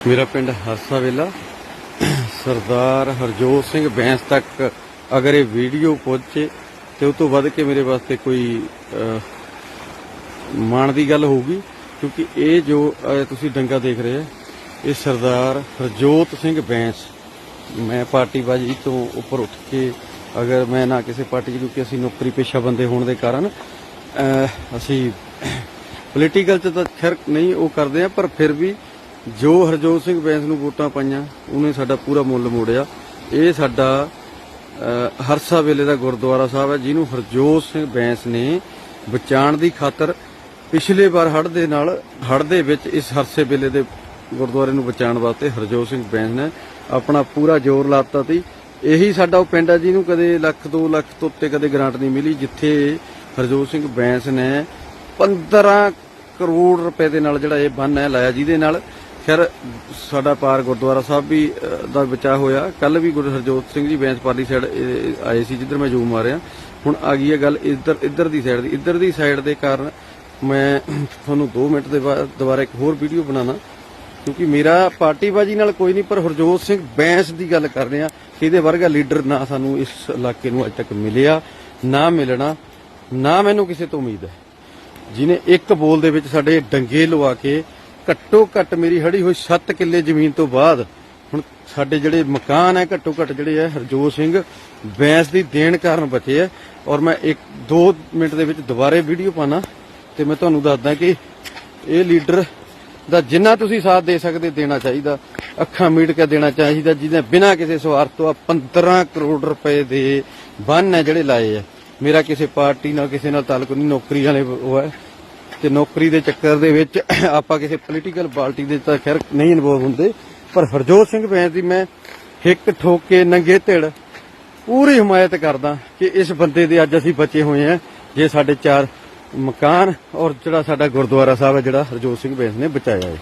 ਮੇਰਾ ਪਿੰਡ ਹਰਸਾ ਵੇਲਾ। ਸਰਦਾਰ ਹਰਜੋਤ ਸਿੰਘ ਬੈਂਸ ਤੱਕ ਅਗਰ ਇਹ ਵੀਡੀਓ ਪਹੁੰਚੇ ਤੇ ਉਸ ਤੋਂ ਵੱਧ ਕੇ ਮੇਰੇ ਵਾਸਤੇ ਕੋਈ ਮਾਣ ਦੀ ਗੱਲ ਹੋਊਗੀ, ਕਿਉਂਕਿ ਇਹ ਜੋ ਤੁਸੀਂ ਡੰਗਾ ਦੇਖ ਰਹੇ ਹੋ, ਇਹ ਸਰਦਾਰ ਹਰਜੋਤ ਸਿੰਘ ਬੈਂਸ। ਮੈਂ ਪਾਰਟੀਬਾਜੀ ਤੋਂ ਉੱਪਰ ਉੱਠ ਕੇ ਅਗਰ ਮੈਂ ਨਾ ਕਿਸੇ ਪਾਰਟੀ 'ਚ, ਕਿਉਂਕਿ ਅਸੀਂ ਨੌਕਰੀ ਪੇਸ਼ਾ ਬੰਦੇ ਹੋਣ ਦੇ ਕਾਰਨ ਅਸੀਂ ਪੋਲੀਟੀਕਲ 'ਚ ਤਾਂ ਖੈਰ ਨਹੀਂ ਉਹ ਕਰਦੇ ਆ ਪਰ ਫਿਰ ਵੀ ਜੋ ਹਰਜੋਤ ਸਿੰਘ ਬੈਂਸ ਨੂੰ ਵੋਟਾਂ ਪਾਈਆਂ, ਉਹਨੇ ਸਾਡਾ ਪੂਰਾ ਮੁੱਲ ਮੋੜਿਆ। ਇਹ ਸਾਡਾ ਹਰਸਾ ਵੇਲੇ ਦਾ ਗੁਰਦੁਆਰਾ ਸਾਹਿਬ ਹੈ, ਜਿਹਨੂੰ ਹਰਜੋਤ ਸਿੰਘ ਬੈਂਸ ਨੇ ਬਚਾਉਣ ਦੀ ਖਾਤਰ ਪਿਛਲੇ ਵਾਰ ਹੜ ਦੇ ਨਾਲ ਹੜ ਦੇ ਵਿੱਚ ਇਸ ਹਰਸੇ ਵੇਲੇ ਦੇ ਗੁਰਦੁਆਰੇ ਨੂੰ ਬਚਾਉਣ ਵਾਸਤੇ ਹਰਜੋਤ ਸਿੰਘ ਬੈਂਸ ਨੇ ਆਪਣਾ ਪੂਰਾ ਜ਼ੋਰ ਲਾਤਾ ਸੀ। ਇਹੀ ਸਾਡਾ ਉਹ ਪਿੰਡ ਹੈ, ਜਿਹਨੂੰ ਕਦੇ ਲੱਖ 2 ਲੱਖ ਤੋਂ ਉੱਤੇ ਕਦੇ ਗ੍ਰਾਂਟ ਨਹੀਂ ਮਿਲੀ, ਜਿੱਥੇ ਹਰਜੋਤ ਸਿੰਘ ਬੈਂਸ ਨੇ 15 ਕਰੋੜ ਰੁਪਏ ਦੇ ਨਾਲ ਜਿਹੜਾ ਇਹ ਬੰਨ ਹੈ ਲਾਇਆ, ਜਿਹਦੇ ਨਾਲ ਖੈਰ, ਸਾਡਾ ਪਾਰ ਗੁਰਦੁਆਰਾ ਸਾਹਿਬ ਵੀ ਦਾ ਬਚਾਅ ਹੋਇਆ। ਕੱਲ ਵੀ ਗੁਰੂ ਹਰਜੋਤ ਸਿੰਘ ਜੀ ਬੈਂਸ ਸਾਈਡ ਆਏ ਸੀ, ਜਿੱਧਰ ਮੈਂ ਜੂਮ ਮਾਰਿਆ। ਹੁਣ ਆ ਗਈ ਹੈ ਗੱਲ ਇੱਧਰ ਇੱਧਰ ਦੀ ਸਾਈਡ ਦੀ। ਇੱਧਰ ਦੀ ਸਾਈਡ ਦੇ ਕਾਰਨ ਮੈਂ ਤੁਹਾਨੂੰ 2 ਮਿੰਟ ਦੇ ਬਾਅਦ ਦੁਬਾਰਾ ਇੱਕ ਹੋਰ ਵੀਡੀਓ ਬਣਾਉਣਾ। ਕਿਉਂਕਿ ਮੇਰਾ ਪਾਰਟੀਬਾਜੀ ਨਾਲ ਕੋਈ ਨਹੀਂ, ਪਰ ਹਰਜੋਤ ਸਿੰਘ ਬੈਂਸ ਦੀ ਗੱਲ ਕਰ ਰਹੇ। ਆ ਇਹਦੇ ਵਰਗਾ ਲੀਡਰ ਨਾ ਸਾਨੂੰ ਇਸ ਇਲਾਕੇ ਨੂੰ ਅਜੇ ਤੱਕ ਮਿਲਿਆ, ਨਾ ਮਿਲਣਾ, ਨਾ ਮੈਨੂੰ ਕਿਸੇ ਤੋਂ ਉਮੀਦ ਹੈ। ਜਿਨੇ ਇੱਕ ਬੋਲ ਦੇ ਵਿੱਚ ਸਾਡੇ ਡੰਗੇ ਲਵਾ ਕੇ ਘੱਟੋ ਘੱਟ ਮੇਰੀ ਹੜੀ ਹੋਈ 7 ਕਿੱਲੇ ਜ਼ਮੀਨ ਤੋਂ ਬਾਅਦ, ਹੁਣ ਸਾਡੇ ਜਿਹੜੇ ਮਕਾਨ ਹੈ ਘੱਟੋ ਘੱਟ ਜਿਹੜੇ ਹੈ, ਹਰਜੋਤ ਸਿੰਘ, ਬੈਂਸ ਦੀ ਦੇਣ ਕਾਰਨ ਬਚੇ ਹੈ। ਔਰ ਮੈਂ ਇੱਕ 2 ਮਿੰਟ ਦੇ ਵਿੱਚ ਦੁਬਾਰੇ ਵੀਡੀਓ ਪਾਣਾ ਤੇ ਮੈਂ ਤੁਹਾਨੂੰ ਦੱਸਦਾ ਕਿ ਇਹ ਲੀਡਰ ਦਾ ਜਿੰਨਾ ਤੁਸੀਂ ਸਾਥ ਦੇ ਸਕਦੇ ਦੇਣਾ ਚਾਹੀਦਾ, ਅੱਖਾਂ ਮੀਟ ਕੇ ਦੇਣਾ ਚਾਹੀਦਾ ਜਿਹਨੇ ਬਿਨਾਂ ਕਿਸੇ ਸਵਾਰਥ ਤੋਂ ਆਹ 15 ਕਰੋੜ ਰੁਪਏ ਦੇ ਬੰਨ ਹੈ ਜਿਹੜੇ ਲਾਏ ਆ ਮੇਰਾ ਕਿਸੇ ਪਾਰਟੀ ਨਾਲ, ਕਿਸੇ ਨਾਲ ਤਾਲੁਕ ਨਹੀਂ, ਨੌਕਰੀ ਵਾਲੇ ਉਹ ਹੈ। ਤੇ ਨੌਕਰੀ ਦੇ ਚੱਕਰ ਦੇ ਵਿੱਚ ਆਪਾਂ ਕਿਸੇ ਪੋਲੀਟੀਕਲ ਪਾਰਟੀ ਦੇ ਤਾਂ ਖੈਰ ਨਹੀਂ ਇਨਵੋਲਵ ਹੁੰਦੇ, ਪਰ ਹਰਜੋਤ ਸਿੰਘ ਬੈਂਸ ਦੀ ਮੈਂ ਹਿੱਕ ਠੋਕ ਕੇ ਨੰਗੇ ਧਿੜ ਪੂਰੀ ਹਮਾਇਤ ਕਰਦਾ ਕਿ ਇਸ ਬੰਦੇ ਦੇ ਅੱਜ ਅਸੀਂ ਬਚੇ ਹੋਏ ਆ ਜੇ ਸਾਡੇ ਚਾਰ ਮਕਾਨ ਔਰ ਜਿਹੜਾ ਸਾਡਾ ਗੁਰਦੁਆਰਾ ਸਾਹਿਬ ਹੈ ਜਿਹੜਾ ਹਰਜੋਤ ਸਿੰਘ ਬੈਂਸ ਨੇ ਬਚਾਇਆ ਹੈ।